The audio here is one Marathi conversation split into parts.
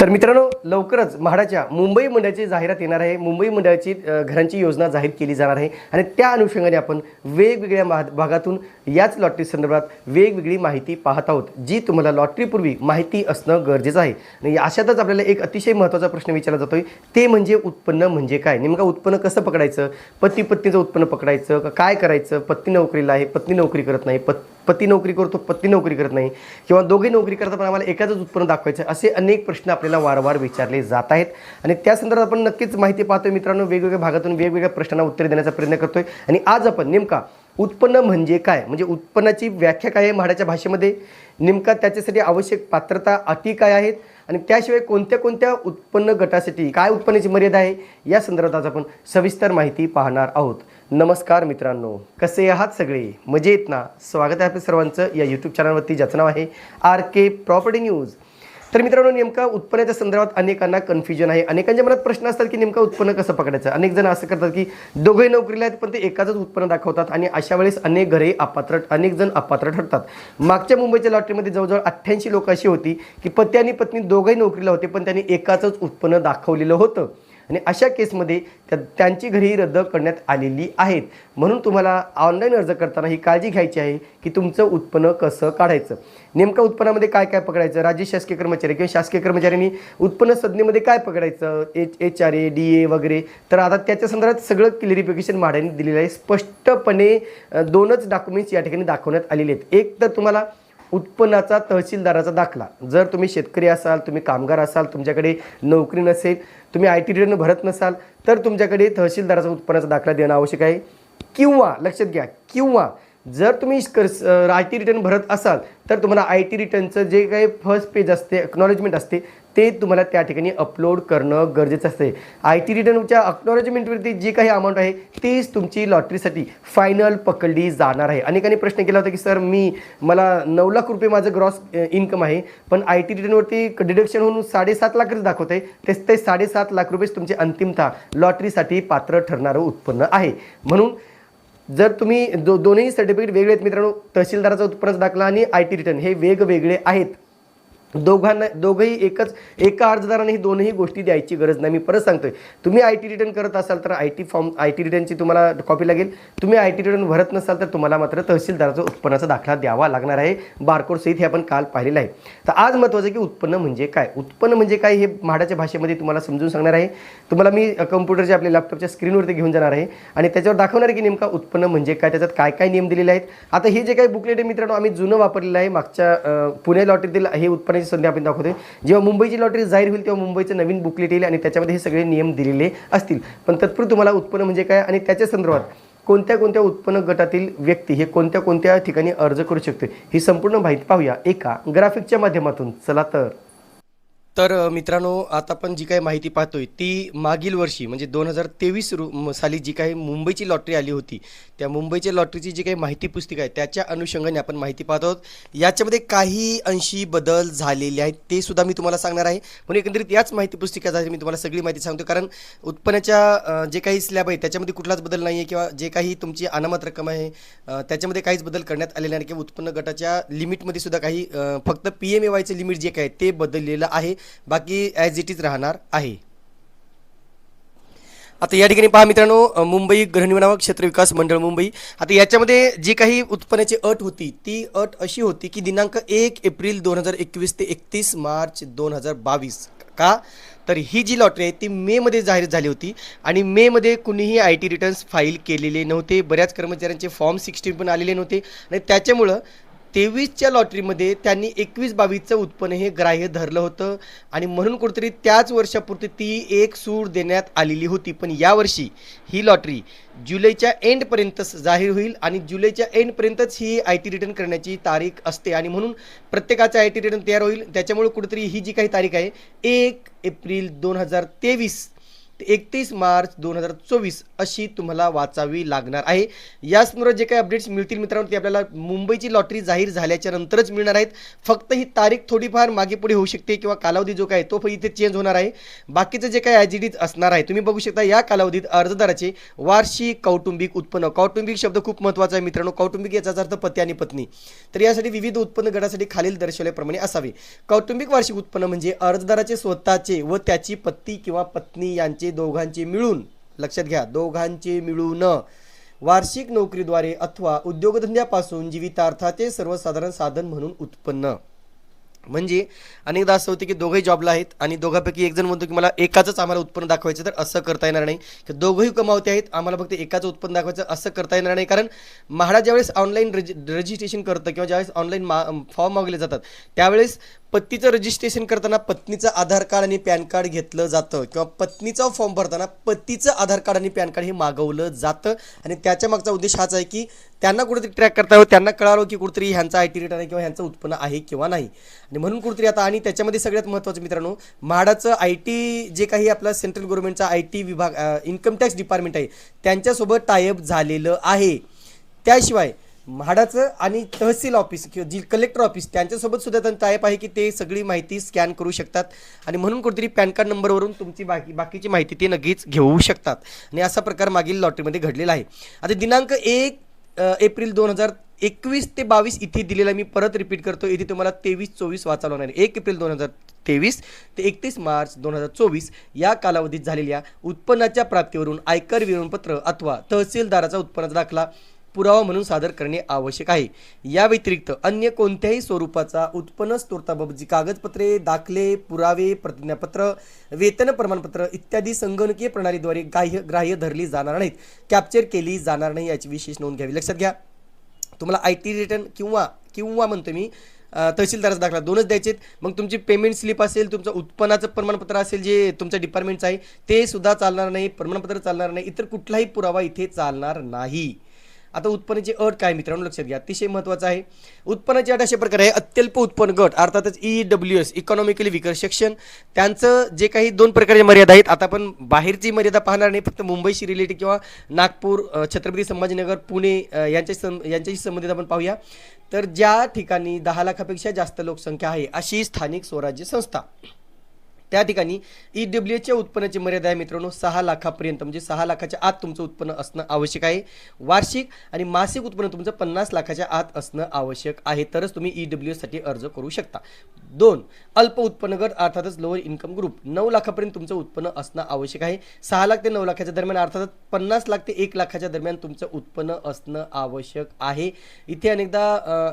तर मित्रांनो लवकरच म्हाडाच्या मुंबई मंडळाची जाहिरात येणार आहे. मुंबई मंडळाची घरांची योजना जाहीर केली जाणार आहे. आणि त्या अनुषंगाने आपण वेगवेगळ्या महा भागातून याच लॉटरी संदर्भात वेगवेगळी माहिती पाहत आहोत जी तुम्हाला लॉटरीपूर्वी माहिती असणं गरजेचं आहे. आणि अशातच आपल्याला एक अतिशय महत्त्वाचा प्रश्न विचारला जातोय. ते म्हणजे उत्पन्न म्हणजे काय? नेमका उत्पन्न कसं पकडायचं? पती पत्नीचं उत्पन्न पकडायचं? का काय करायचं? पत्नी नोकरीला आहे पत्नी नोकरी करत नाही पत् पती नोकरी करतो पत्नी नोकरी करत नाही. किंवा दोघे नोकरी करतात पण आम्हाला एकाच उत्पन्न दाखवायचं असे अनेक प्रश्न आपल्याला वारंवार विचारले जात आहेत. आणि त्या संदर्भात आपण नक्कीच माहिती पाहतोय मित्रांनो वेगवेगळ्या भागातून वेगवेगळ्या प्रश्नांना उत्तर देण्याचा प्रयत्न करतोय. आणि आज आपण नेमका उत्पन्न म्हणजे काय? म्हणजे उत्पन्नाची व्याख्या काय आहे म्हाडाच्या भाषेमध्ये? नेमका त्याच्यासाठी आवश्यक पात्रता अटी काय आहेत? आणि त्याशिवाय कोणत्या कोणत्या उत्पन्न गटासाठी काय उत्पन्नाची मर्यादा आहे? या संदर्भात आज आपण सविस्तर माहिती पाहणार आहोत. नमस्कार मित्रांनो कसे आहात सगळे? मजेत ना? स्वागत आहे आपल्या सर्वांचं या यूट्यूब चॅनलवरती ज्याचं नाव आहे आर के प्रॉपर्टी न्यूज तर मित्रांनो नेमका उत्पन्नाच्या संदर्भात अनेकांना कन्फ्युजन आहे. अनेकांच्या मनात प्रश्न असतात की नेमकं उत्पन्न कसं पकडायचं? अनेक जण असं करतात की दोघे नोकरीला आहेत पण ते एकाच उत्पन्न दाखवतात आणि अशा वेळेस अनेक घरे अपात्र अनेक जण अपात्र ठरतात. मागच्या मुंबईच्या लॉटरीमध्ये जवळजवळ अठ्ठ्याऐंशी लोक अशी होती की पती आणि पत्नी दोघंही नोकरीला होते पण त्यांनी एकाचंच उत्पन्न दाखवलेलं होतं. आणि अशा केसमध्ये त्या त्यांची घरी रद्द करण्यात आलेली आहेत. म्हणून तुम्हाला ऑनलाईन अर्ज करताना ही काळजी घ्यायची आहे की तुमचं उत्पन्न कसं काढायचं. नेमकं उत्पन्नामध्ये काय काय पकडायचं? राज्य शासकीय कर्मचारी किंवा शासकीय कर्मचाऱ्यांनी उत्पन्न संज्ञेमध्ये काय पकडायचं? H H R A D A वगैरे. तर आता त्याच्या संदर्भात सगळं क्लिअरिफिकेशन माढ्याने दिलेलं आहे. स्पष्टपणे दोनच डॉक्युमेंट्स या ठिकाणी दाखवण्यात आलेले आहेत. एक तर तुम्हाला उत्पन्नाचा तहसीलदाराचा दाखला. जर तुम्ही शेतकरी असाल तुम्ही कामगार असाल तुमच्याकडे नोकरी नसेल तुम्ही आय टी रिटर्न भरत नसाल तर तुमच्याकडे तहसीलदाराचा उत्पन्नाचा दाखला देणं आवश्यक आहे. किंवा लक्षात घ्या किंवा जर तुम्ही आय टी रिटर्न भरत असाल तर तुम्हाला आय टी रिटर्नचं जे काही फर्स्ट पेज असते एक्नॉलेजमेंट असते ते तुम्हाला त्या ठिकाणी अपलोड करणं गरजेचं असते आय टी रिटर्नच्या अक्नॉलॉजमेंटवरती जी काही अमाऊंट आहे तीच तुमची लॉटरीसाठी फायनल पकडली जाणार आहे. अनेकांनी प्रश्न केला होता की सर मी मला नऊ लाख रुपये माझं ग्रॉस इन्कम आहे पण आय टी रिटर्नवरती डिडक्शन होऊन साडेसात लाखच दाखवत आहे तेच ते साडेसात लाख रुपयेच तुमचे अंतिमतः लॉटरीसाठी पात्र ठरणारं उत्पन्न आहे. म्हणून जर तुम्ही दो दोन्ही सर्टिफिकेट वेगळे आहेत मित्रांनो तहसीलदाराचा उत्पन्नाचा दाखला आणि आय टी रिटर्न हे वेगवेगळे आहेत. दोघांना दोघंही एकच एका अर्जदाराने ही दोनही गोष्टी द्यायची गरज नाही. मी परत सांगतोय तुम्ही आय टी रिटर्न करत असाल तर I T form I T रिटर्नची तुम्हाला कॉपी लागेल. तुम्ही आय टी रिटर्न भरत नसाल तर तुम्हाला मात्र तहसीलदाराचा उत्पन्नाचा दाखला द्यावा लागणार आहे. बारकोड सहित हे आपण काल पाहिलेलं आहे. तर आज महत्त्वाचं आहे की उत्पन्न म्हणजे काय? उत्पन्न म्हणजे काय हे म्हाडाच्या भाषेमध्ये तुम्हाला समजून सांगणार आहे. तुम्हाला मी कम्प्युटरच्या आपल्या लॅपटॉपच्या स्क्रीनवरती घेऊन जाणार आहे आणि त्याच्यावर दाखवणार आहे की नेमका उत्पन्न म्हणजे काय? त्याच्यात काय काय नियम दिलेले आहेत? आता हे जे काही बुकलेट आहे मित्रांनो आम्ही जुनं वापरलेलं आहे. मागच्या पुणे लॉटरीतील हे उत्पन्न करण्याची संधी आपण दाखवतोय. जेव्हा मुंबईची लॉटरी जाहीर होईल तेव्हा मुंबईचं नवीन बुकलेट येईल आणि त्याच्यामध्ये हे सगळे नियम दिलेले असतील. पण तत्पूर्वी तुम्हाला उत्पन्न म्हणजे काय आणि त्याच्या संदर्भात कोणत्या कोणत्या उत्पन्न गटातील व्यक्ती हे कोणत्या कोणत्या ठिकाणी अर्ज करू शकते ही संपूर्ण माहिती पाहूया एका ग्राफिकच्या माध्यमातून. चला तर. तर मित्रांनो आता आपण जी काही माहिती पाहतोय ती मागील वर्षी म्हणजे दोन हजार तेवीस रु साली जी काही मुंबईची लॉटरी आली होती त्या मुंबईच्या लॉटरीची जी काही माहिती पुस्तिका आहे त्याच्या अनुषंगाने आपण माहिती पाहत आहोत. याच्यामध्ये काही अंशी बदल झालेले आहेत ते सुद्धा मी तुम्हाला सांगणार आहे. म्हणून एकंदरीत याच माहिती पुस्तिकेचा मी तुम्हाला सगळी माहिती सांगतो कारण उत्पन्नाच्या जे काही स्लॅब आहे त्याच्यामध्ये कुठलाच बदल नाही आहे किंवा जे काही तुमची अनामत रक्कम आहे त्याच्यामध्ये काहीच बदल करण्यात आलेले नाही किंवा उत्पन्न गटाच्या लिमिटमध्ये सुद्धा काही फक्त पी एम ए वायचं लिमिट जे काय ते बदललेलं आहे. बाकी ॲज इट इज राहणार आहे. आता या ठिकाणी पहा मित्रांनो मुंबई गृहनिर्माण क्षेत्र विकास मंडळ मुंबई. आता याच्यामध्ये जी काही उत्पन्नाची अट होती ती अट अशी होती की दिनांक एक एप्रिल दोन हजार एकवीस ते एकतीस मार्च दोन हजार बावीस का? तर ही जी लॉटरी आहे ती मेमध्ये जाहीर झाली होती आणि मेमध्ये कुणीही आय टी रिटर्न्स फाईल केलेले नव्हते. बऱ्याच कर्मचाऱ्यांचे फॉर्म सिक्स्टीन पण आलेले नव्हते. आणि त्याच्यामुळं तेवीसच्या लॉटरीमध्ये त्यांनी एकवीस बावीसचं उत्पन्न हे ग्राह्य धरलं होतं. आणि म्हणून कुठेतरी त्याच वर्षापुरती ती एक सूट देण्यात आलेली होती. पण यावर्षी ही लॉटरी जुलैच्या एंडपर्यंतच जाहीर होईल आणि जुलैच्या एंडपर्यंतच ही आय टी रिटर्न करण्याची तारीख असते. आणि म्हणून प्रत्येकाचं आय टी रिटर्न तयार होईल. त्याच्यामुळे कुठेतरी ही जी काही तारीख आहे एक एप्रिल दोन हजार तेवीस एकतीस मार्च दोन हजार चोवीस अशी तुम्हाला वाचावी लागणार आहे. याचमुळे जे काही अपडेट्स मिळतील मित्रांनो ते आपल्याला मुंबईची लॉटरी जाहीर झाल्याच्या नंतरच मिळणार आहेत. फक्त ही तारीख थोडीफार मागे पुढे होऊ शकते किंवा कालावधी जो काय तो इथे चेंज होणार आहे. बाकीचं जे काही ॲजिडीज असणार आहे तुम्ही बघू शकता या कालावधीत अर्जदाराचे वार्षिक कौटुंबिक उत्पन्न. कौटुंबिक शब्द खूप महत्त्वाचा आहे मित्रांनो. कौटुंबिक याचा अर्थ पती आणि पत्नी. तर यासाठी विविध उत्पन्न गटासाठी खालील दर्शवल्याप्रमाणे असावे. कौटुंबिक वार्षिक उत्पन्न म्हणजे अर्जदाराचे स्वतःचे व त्याची पती किंवा पत्नी यांचे दोघांची मिळून लक्षात घ्या दोघांची मिळून वार्षिक नोकरीद्वारे अथवा उद्योगधंद्यापासून जीवितार्थाचे सर्वसाधारण साधन म्हणून उत्पन्न. म्हणजे अनेकदा असं होतं की दोघंही जॉबला आहेत आणि दोघांपैकी एक जण म्हणतो की मला एकाचंच आम्हाला उत्पन्न दाखवायचं तर असं करता येणार नाही. की दोघंही कमावते आहेत आम्हाला फक्त एकाचं उत्पन्न दाखवायचं असं करता येणार नाही. कारण म्हाडा ज्यावेळेस ऑनलाईन रजि रजिस्ट्रेशन करतं किंवा ज्यावेळेस ऑनलाईन मा फॉर्म मागवले जातात त्यावेळेस पत्नीचं रजिस्ट्रेशन करताना पत्नीचं आधार कार्ड आणि पॅन कार्ड घेतलं जातं किंवा पत्नीचा फॉर्म भरताना पतीचं आधार कार्ड आणि पॅन कार्ड हे मागवलं जातं. आणि त्याच्या मागचा उद्देश हाच आहे की त्यांना कुठेतरी ट्रॅक करता त्यांना कळावं की कुठेतरी ह्यांचा आय टी रिटर्न आहे किंवा ह्यांचं उत्पन्न आहे किंवा नाही. आणि म्हणून कुठेतरी आता आणि त्याच्यामध्ये सगळ्यात महत्त्वाचं मित्रांनो म्हाडाचं आय टी जे काही आपलं सेंट्रल गव्हर्नमेंटचा आय टी विभाग इन्कम टॅक्स डिपार्टमेंट आहे त्यांच्यासोबत टायअप झालेलं आहे. त्याशिवाय म्हाडाचं आणि तहसील ऑफिस किंवा जी कलेक्टर ऑफिस त्यांच्यासोबत सुद्धा त्यांचं टायप आहे की ते सगळी माहिती स्कॅन करू शकतात. आणि म्हणून कुठेतरी पॅन कार्ड नंबरवरून तुमची बाकी बाकीची माहिती ते नक्कीच घेऊ शकतात. आणि असा प्रकार मागील लॉटरीमध्ये घडलेला आहे. आता दिनांक एक एप्रिल दोन हजार एकवीस ते बावीस इथे दिलेला मी परत रिपीट करतो इथे तुम्हाला तेवीस चोवीस वाचावं लागणार एक एप्रिल दोन हजार तेवीस ते एकतीस मार्च दोन हजार चोवीस या कालावधीत झालेल्या उत्पन्नाच्या प्राप्तीवरून आयकर विवरणपत्र अथवा तहसीलदाराचा उत्पन्नाचा दाखला पुरावा म्हणून सादर करणे आवश्यक आहे. या व्यतिरिक्त अन्य कोणत्याही स्वरूपाचा उत्पन्न स्त्रोताबाबतची कागदपत्रे दाखले पुरावे प्रतिज्ञापत्र वेतन प्रमाणपत्र इत्यादी संगणकीय प्रणालीद्वारे ग्राह्य ग्राह्य धरली जाणार नाहीत. कॅप्चर केली जाणार नाही याची विशेष नोंद घ्यावी लक्षात घ्या. तुम्हाला आय टी रिटर्न किंवा किंवा म्हणतो मी तहसीलदाराचा दाखला दोनच द्यायचे मग तुमची पेमेंट स्लिप असेल तुमचं उत्पन्नाचं प्रमाणपत्र असेल जे तुमच्या डिपार्टमेंटचं आहे ते सुद्धा चालणार नाही प्रमाणपत्र चालणार नाही इतर कुठलाही पुरावा इथे चालणार नाही. आता उत्पन्नाची अट काय मित्रांनो? लक्षात घ्या. अतिशय महत्त्वाचं आहे. उत्पन्नाची अट अशा प्रकारे आहे अत्यल्प उत्पन्न गट अर्थातच E W S economically weaker section त्यांचं जे काही दोन प्रकारच्या मर्यादा आहेत आता आपण बाहेरची मर्यादा पाहणार नाही फक्त मुंबईशी रिलेटेड किंवा नागपूर छत्रपती संभाजीनगर पुणे यांच्या सं यांच्याशी संबंधित आपण पाहूया. तर ज्या ठिकाणी दहा लाखापेक्षा जास्त लोकसंख्या आहे अशी स्थानिक स्वराज्य संस्था. त्या ठिकाणी ई डब्ल्यू एच्या उत्पन्नाची मर्यादा आहे मित्रांनो सहा लाखापर्यंत. म्हणजे सहा लाखाच्या आत तुमचं उत्पन्न असणं आवश्यक आहे. वार्षिक आणि मासिक उत्पन्न तुमचं पन्नास लाखाच्या आत असणं आवश्यक आहे. तरच तुम्ही ई डब्ल्यू एसाठी अर्ज करू शकता. दोन अल्प उत्पन्न गट अर्थातच लोअर इन्कम ग्रुप नऊ लाखापर्यंत तुमचं उत्पन्न असणं आवश्यक आहे. सहा लाख ते नऊ लाखाच्या दरम्यान अर्थातच पन्नास लाख ते एक लाखाच्या दरम्यान तुमचं उत्पन्न असणं आवश्यक आहे. इथे अनेकदा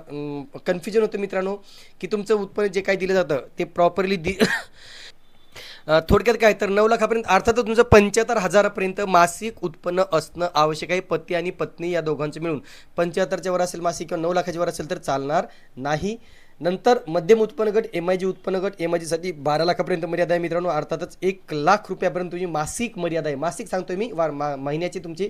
कन्फ्युजन होतं मित्रांनो की तुमचं उत्पन्न जे काही दिलं जातं ते प्रॉपरली दि थोडक्यात काय तर नऊ लाखापर्यंत अर्थातच तुमचं पंच्याहत्तर हजारापर्यंत मासिक उत्पन्न असणं आवश्यक आहे. पती आणि पत्नी या दोघांचं मिळून पंच्याहत्तरच्या वर असेल मासिक किंवा नऊ लाखाच्या वर असेल तर चालणार नाही. नंतर मध्यम उत्पन्न गट एम आय जी उत्पन्न गट एम आय जीसाठी बारा लाखापर्यंत मर्यादा आहे मित्रांनो. अर्थातच एक लाख रुपयापर्यंत तुमची मासिक मर्यादा आहे. मासिक सांगतोय मी वार मा महिन्याची तुमची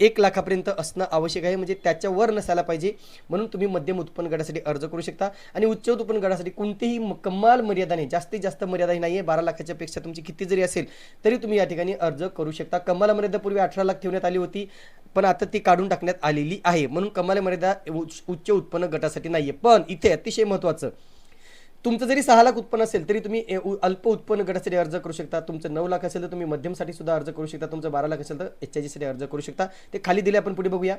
एक लाखापर्यंत असणं आवश्यक आहे. म्हणजे त्याच्यावर नसायला पाहिजे. म्हणून तुम्ही मध्यम उत्पन्न गटासाठी अर्ज करू शकता. आणि उच्च उत्पन्न गटासाठी कोणतीही कमाल मर्यादा नाही. जास्तीत जास्त मर्यादा नाही आहे बारा लाखाच्या पेक्षा तुमची किती जरी असेल तरी तुम्ही या ठिकाणी अर्ज करू शकता. कमाल मर्यादा पूर्वी अठरा लाख ठेवण्यात आली होती. पण आता ती काढून टाकण्यात आलेली आहे. म्हणून कमाल मर्यादा उच्च उच्च उत्पन्न गटासाठी नाही आहे पण इथे अतिशय महत्त्वाचं तुमचं जरी सहा लाख उत्पन्न असेल तरी तुम्ही अल्प उत्पन्न गटासाठी अर्ज करू शकता. तुमचं नऊ लाख असेल तर तुम्ही मध्यमसाठी सुद्धा अर्ज करू शकता. तुमचं बारा लाख असेल तर एच आय जीसाठी अर्ज करू शकता. ते खाली दिले आपण पुढे बघूया.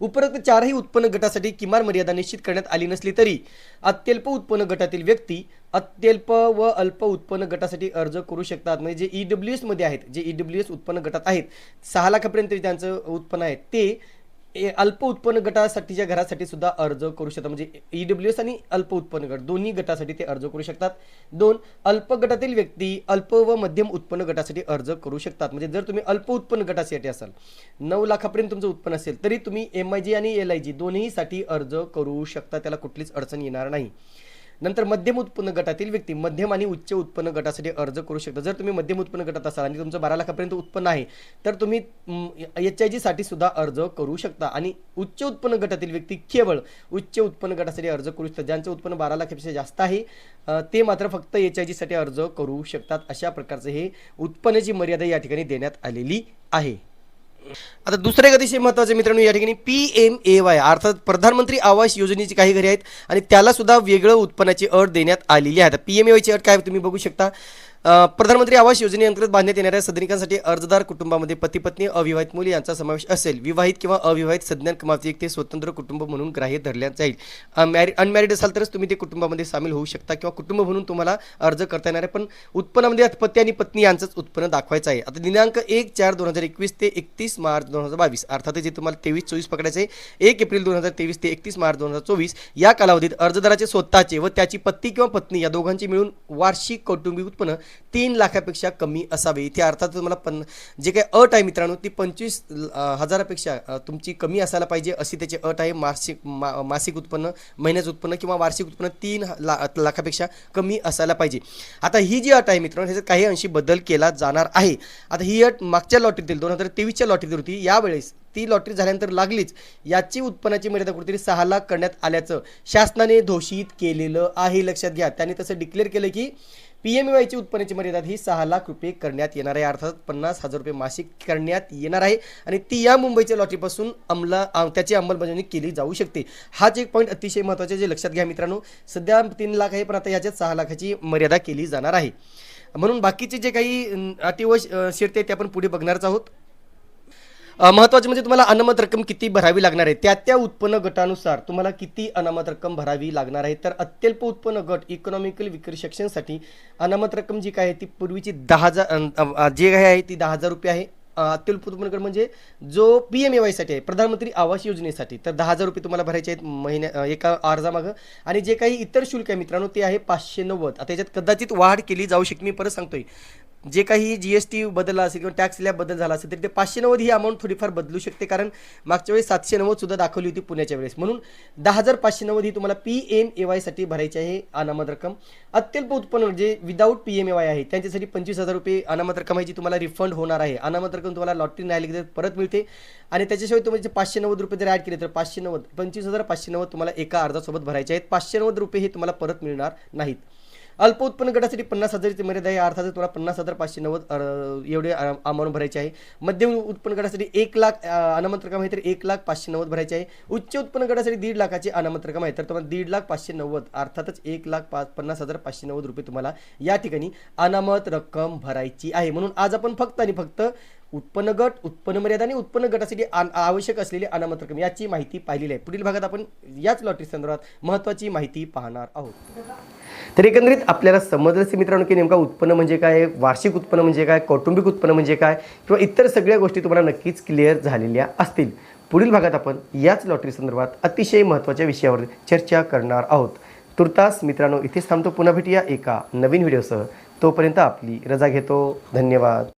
उपरोक्त चारही उत्पन्न गटासाठी किमान मर्यादा निश्चित करण्यात आली नसली तरी अत्यल्प उत्पन्न गटातील व्यक्ती अत्यल्प व अल्प उत्पन्न गटासाठी अर्ज करू शकतात. म्हणजे जे ई डब्ल्यू एसमध्ये आहेत जे ई डब्ल्यू एस उत्पन्न गटात आहेत सहा लाखापर्यंत त्यांचं उत्पन्न आहे ते अल्प उत्पन्न गटासाठीच्या घरासाठी सुद्धा अर्ज करू शकतात म्हणजे ई एस आणि अल्प उत्पन्न गट दोन्ही गटासाठी ते अर्ज करू शकतात. दोन अल्प गटातील व्यक्ती अल्प व मध्यम उत्पन्न गटासाठी अर्ज करू शकतात. म्हणजे जर तुम्ही अल्प उत्पन्न गटासाठी असाल नऊ लाखापर्यंत तुमचं उत्पन्न असेल तरी तुम्ही एम आय जी आणि एल आय जी दोन्हीसाठी अर्ज करू शकता. त्याला कुठलीच अडचण येणार नाही. नंतर मध्यम उत्पन्न गटातील व्यक्ती मध्यम आणि उच्च उत्पन्न गटासाठी अर्ज करू शकता. जर तुम्ही मध्यम उत्पन्न गटात असाल आणि तुमचं बारा लाखापर्यंत उत्पन्न आहे तर तुम्ही एच आय जीसाठी सुद्धा अर्ज करू शकता. आणि उच्च उत्पन्न गटातील व्यक्ती केवळ उच्च उत्पन्न गटासाठी अर्ज करू शकतात ज्यांचं उत्पन्न बारा लाखापेक्षा जास्त आहे ते मात्र फक्त एच आय जीसाठी अर्ज करू शकतात. अशा प्रकारचं हे उत्पन्नाची मर्यादा या ठिकाणी देण्यात आलेली आहे. आता दुसरे एक अतिशय महत्त्वाचं मित्रांनो या ठिकाणी पी एम ए वाय अर्थात प्रधानमंत्री आवास योजनेची काही घरे आहेत आणि त्याला सुद्धा वेगळं उत्पन्नाची अट देण्यात आलेली आहे. आता पी एम ए वायची अट काय आहे तुम्ही बघू शकता. प्रधानमंत्री आवास योजनेअंतर्गत बांधण्यात येणाऱ्या सदनिकांसाठी अर्जदार कुटुंबामध्ये पती पत्नी अविवाहित मुली यांचा समावेश असेल. विवाहित किंवा अविवाहित सज्ञान कमावती ते स्वतंत्र कुटुंब म्हणून ग्राह्य धरल्या जाईल. मॅरि अनमॅरिड असाल तरच तुम्ही ते कुटुंबामध्ये सामील होऊ शकता किंवा कुटुंब म्हणून तुम्हाला अर्ज करता येणार आहे. पण उत्पन्नामध्ये पती आणि पत्नी यांचंच उत्पन्न दाखवायचं आहे. आता दिनांक एक चार दोन हजार एकवीस ते एकतीस मार्च दोन हजार बावीस अर्थात जे तुम्हाला तेवीस चोवीस पकडायचं आहे एक एप्रिल दोन हजार तेवीस ते एकतीस मार्च दोन हजार चोवीस या कालावधीत अर्जदाराचे स्वतःचे व त्याची पत्नी किंवा पत्नी या दोघांची मिळून वार्षिक कौटुंबिक उत्पन्न तीन लाखापेक्षा कमी असावे. इथे अर्थात तुम्हाला पन जे काही अट आहे मित्रांनो ती पंचवीस हजारापेक्षा तुमची कमी असायला पाहिजे अशी त्याची अट आहे. मासिक मा मासिक उत्पन्न महिन्याचं उत्पन्न किंवा वार्षिक उत्पन्न तीन ला लाखापेक्षा कमी असायला पाहिजे. आता ही जी अट आहे मित्रांनो ह्याच्यात काही अंशी बदल केला जाणार आहे. आता ही अट मागच्या लॉटरीतील दोन हजार तेवीसच्या लॉटरीतील होती. यावेळेस ती लॉटरी झाल्यानंतर लागलीच. याची उत्पन्नाची मर्यादा कुठेतरी सहा लाख करण्यात आल्याचं शासनाने घोषित केलेलं आहे. लक्षात घ्या. त्यांनी तसं डिक्लेअर केलं की पी एम वायची उत्पन्नाची मर्यादा ही सहा लाख रुपये करण्यात येणार आहे. अर्थात पन्नास हजार रुपये मासिक करण्यात येणार आहे. आणि ती या मुंबईच्या लॉटरीपासून अंमला त्याची अंमलबजावणी केली जाऊ शकते. हाच एक पॉईंट अतिशय महत्त्वाचे जे लक्षात घ्या मित्रांनो. सध्या तीन लाख आहे पण आता याच्यात सहा लाखाची मर्यादा केली जाणार आहे. म्हणून बाकीचे जे काही अं, अटी ते आपण पुढे बघणारच आहोत. महत्त्वाचं म्हणजे तुम्हाला अनामत रक्कम किती भरावी लागणार आहे? त्या त्या उत्पन्न गटानुसार तुम्हाला किती अनामत रक्कम भरावी लागणार आहे? तर अत्यल्प उत्पन्न गट इकॉनॉमिकल विक्री सेक्शनसाठी अनामत रक्कम जी काय आहे ती पूर्वीची दहा हजार जे काही आहे ती दहा हजार रुपये आहे. अत्यल्प उत्पन्न गट म्हणजे जो पी एम ए वायसाठी आहे प्रधानमंत्री आवास योजनेसाठी तर दहा हजार रुपये तुम्हाला भरायचे आहेत महिन्या एका अर्जामागं. आणि जे काही इतर शुल्क आहे मित्रांनो ते आहे पाचशे नव्वद. आता याच्यात कदाचित वाढ केली जाऊ शकते मी परत सांगतोय. जे काही जी एस टी बदलला असेल किंवा टॅक्स स्लॅब बदल झाला असेल तरी ते पाचशे नव्वद ही अमाऊंट थोडीफार बदलू शकते. कारण मागच्या वेळेस सातशे नव्वद सुद्धा दाखवली होती पुण्याच्या वेळेस. म्हणून दहा हजार पाचशे नव्वद ही तुम्हाला पी एम ए वायसाठी भरायची आहे अनामत रक्कम. अत्यल्प उत्पन्न जे without P M A Y आहे. त्यांच्यासाठी पंचवीस हजार रुपये अनामत रक्कम आहे जी तुम्हाला रिफंड होणार आहे. अनामत रक्कम तुम्हाला लॉटरी नाही आली तर परत मिळते. आणि त्याच्याशिवाय तुम्ही जे पाचशे नव्वद रुपये जर ॲड केले तर पाचशे नव्वद पंचवीस हजार पाचशे नव्वद तुम्हाला एका अर्जासोबत भरायचे आहेत. पाचशे नव्वद रुपये हे तुम्हाला परत मिळणार नाहीत. अल्प उत्पन्न गटासाठी पन्नास हजाराची मर्यादा आहे. अर्थात तुम्हाला पन्नास हजार पाचशे नव्वद एवढे अमाऊंट भरायचे आहे. मध्यम उत्पन्न गटासाठी एक लाख अनामंत्रकम आहे तर एक लाख पाचशे नव्वद भरायचे आहे. उच्च उत्पन्न गटासाठी दीड लाखाची अनामंत्रकम आहे तर तुम्हाला दीड लाख पाचशे नव्वद अर्थातच एक लाख पाच पन्नास हजार पाचशे नव्वद रुपये तुम्हाला या ठिकाणी अनामत रक्कम भरायची आहे. म्हणून आज आपण फक्त आणि फक्त उत्पन्न गट उत्पन्न मर्यादा आणि उत्पन्न गटासाठी आवश्यक असलेली अनामत रक्कम याची माहिती पाहिलेली आहे. पुढील भागात आपण याच लॉटरी संदर्भात महत्त्वाची माहिती पाहणार आहोत. तर एकंदरीत आपल्याला समजलं मित्रांनो की नेमका उत्पन्न म्हणजे काय वार्षिक उत्पन्न म्हणजे काय कौटुंबिक उत्पन्न म्हणजे काय किंवा इतर सगळ्या गोष्टी तुम्हाला नक्कीच क्लिअर झालेल्या असतील. पुढील भागात आपण याच लॉटरी संदर्भात अतिशय महत्त्वाच्या विषयावर चर्चा करणार आहोत. तुर्तास मित्रांनो इथेच थांबतो. पुन्हा भेटूया एका नवीन व्हिडिओसह तोपर्यंत आपली रजा घेतो. धन्यवाद.